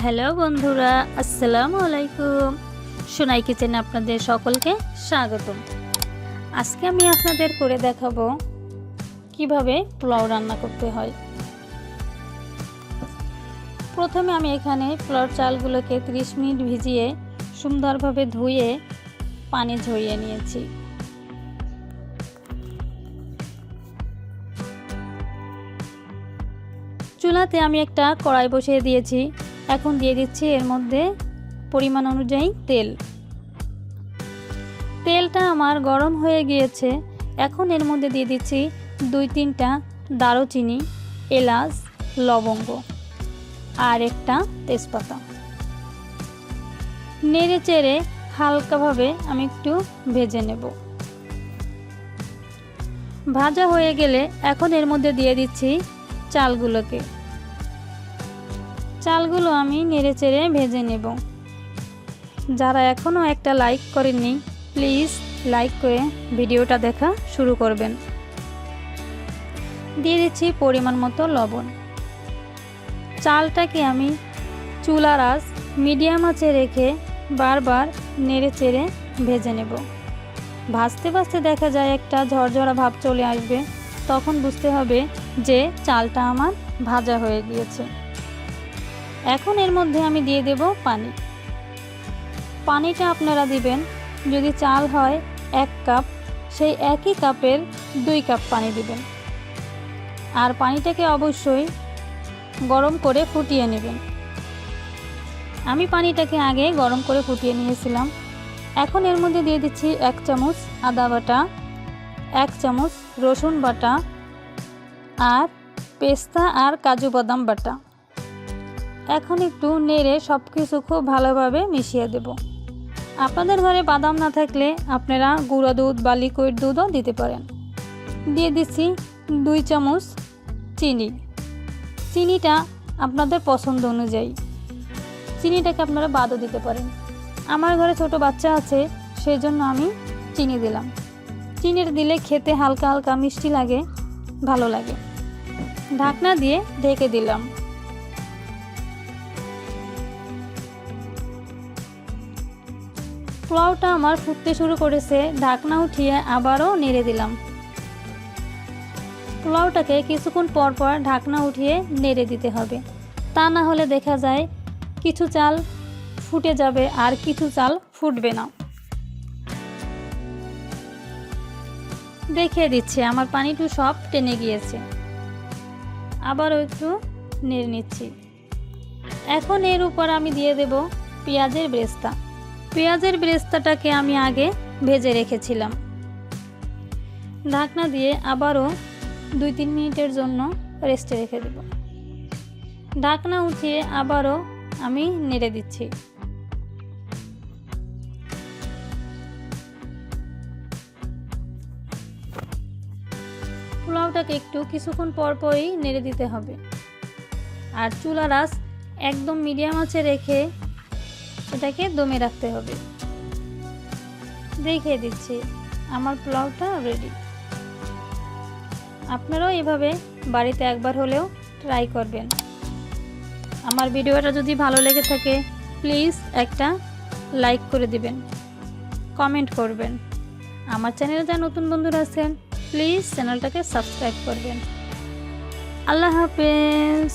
Hello বন্ধুরা, আসসালামু আলাইকুম। সোনাই কিচেনে আপনাদের সকলকে স্বাগতম। আজকে আমি আপনাদের করে দেখাবো কীভাবে পোলাও রান্না করতে হয়। প্রথমে আমি এখানে পোলাওর চালগুলোকে 30 মিনিট ভিজিয়ে সুন্দরভাবে ধুয়ে পানি ঝরিয়ে নিয়েছি। চুলাতে আমি একটা কড়াই বসিয়ে দিয়েছি। এখন দিয়ে দিচ্ছি এর মধ্যে পরিমাণ অনুযায়ী তেল। তেলটা আমার গরম হয়ে গিয়েছে। এখন এর মধ্যে দিয়ে দিচ্ছি দুই তিনটা দারুচিনি, এলাচ, লবঙ্গ আর একটা তেজপাতা। নেড়ে চেড়ে হালকাভাবে আমি একটু ভেজে নেব। ভাজা হয়ে গেলে এখন এর মধ্যে দিয়ে দিচ্ছি চালগুলোকে। চালগুলো আমি নেড়ে চেড়ে ভেজে নেব। যারা এখনও একটা লাইক করেননি, প্লিজ লাইক করে ভিডিওটা দেখা শুরু করবেন। দিয়ে দিচ্ছি পরিমাণ মতো লবণ। চালটাকে আমি চুলার আঁচ মিডিয়াম আঁচে রেখে বারবার নেড়ে চেড়ে ভেজে নেব। ভাজতে ভাজতে দেখা যায় একটা ঝরঝরা ভাব চলে আসবে, তখন বুঝতে হবে যে চালটা আমার ভাজা হয়ে গিয়েছে। এখন এর মধ্যে আমি দিয়ে দেব পানি। পানিটা আপনারা দিবেন, যদি চাল হয় এক কাপ, সেই একই কাপের দুই কাপ পানি দিবেন। আর পানিটাকে অবশ্যই গরম করে ফুটিয়ে নেবেন। আমি পানিটাকে আগে গরম করে ফুটিয়ে নিয়েছিলাম। এখন এর মধ্যে দিয়ে দিচ্ছি এক চামচ আদা বাটা, এক চামচ রসুন বাটা আর পেস্তা আর কাজু বাদাম বাটা। এখন একটু নেড়ে সব কিছু খুব ভালোভাবে মিশিয়ে দেব। আপনাদের ঘরে বাদাম না থাকলে আপনারা গুঁড়ো দুধ বা লিকুইড দুধও দিতে পারেন। দিয়ে দিচ্ছি দুই চামচ চিনি। চিনিটা আপনাদের পছন্দ অনুযায়ী। চিনিটাকে আপনারা বাদও দিতে পারেন। আমার ঘরে ছোট বাচ্চা আছে সেই জন্য আমি চিনি দিলাম। চিনির দিলে খেতে হালকা হালকা মিষ্টি লাগে, ভালো লাগে। ঢাকনা দিয়ে ঢেকে দিলাম। পোলাওটা আমার ফুটতে শুরু করেছে, ঢাকনা উঠিয়ে আবারও নেড়ে দিলাম। পোলাওটাকে কিছুক্ষণ পর পর ঢাকনা উঠিয়ে নেড়ে দিতে হবে। তা না হলে দেখা যায় কিছু চাল ফুটে যাবে আর কিছু চাল ফুটবে না। দেখিয়ে দিচ্ছে, আমার পানিটু সব টেনে গিয়েছে। আবারও একটু নেড়ে নিচ্ছি। এখন এর উপর আমি দিয়ে দেব পেঁয়াজের ব্রেস্তা। পেঁয়াজের ব্রেস্তাটাকে আমি আগে ভেজে রেখেছিলাম। ঢাকনা দিয়ে আবারও দুই তিন মিনিটের জন্য রেস্টে রেখে দেব। ঢাকনা উঠিয়ে আবারও আমি নেড়ে দিচ্ছি। পোলাওটাকে একটু কিছুক্ষণ পর পরই নেড়ে দিতে হবে। আর চুলা রাস একদম মিডিয়াম আঁচে রেখে এটাকে দমে রাখতে হবে। দেখিয়ে দিচ্ছি, আমার পোলাওটা রেডি আপনারাও এভাবে বাড়িতে একবার হলেও ট্রাই করবেন। আমার ভিডিওটা যদি ভালো লেগে থাকে প্লিজ একটা লাইক করে দিবেন। কমেন্ট করবেন। আমার চ্যানেলে যা নতুন বন্ধুরা আছেন প্লিজ চ্যানেলটাকে সাবস্ক্রাইব করবেন। আল্লাহ হাফেজ।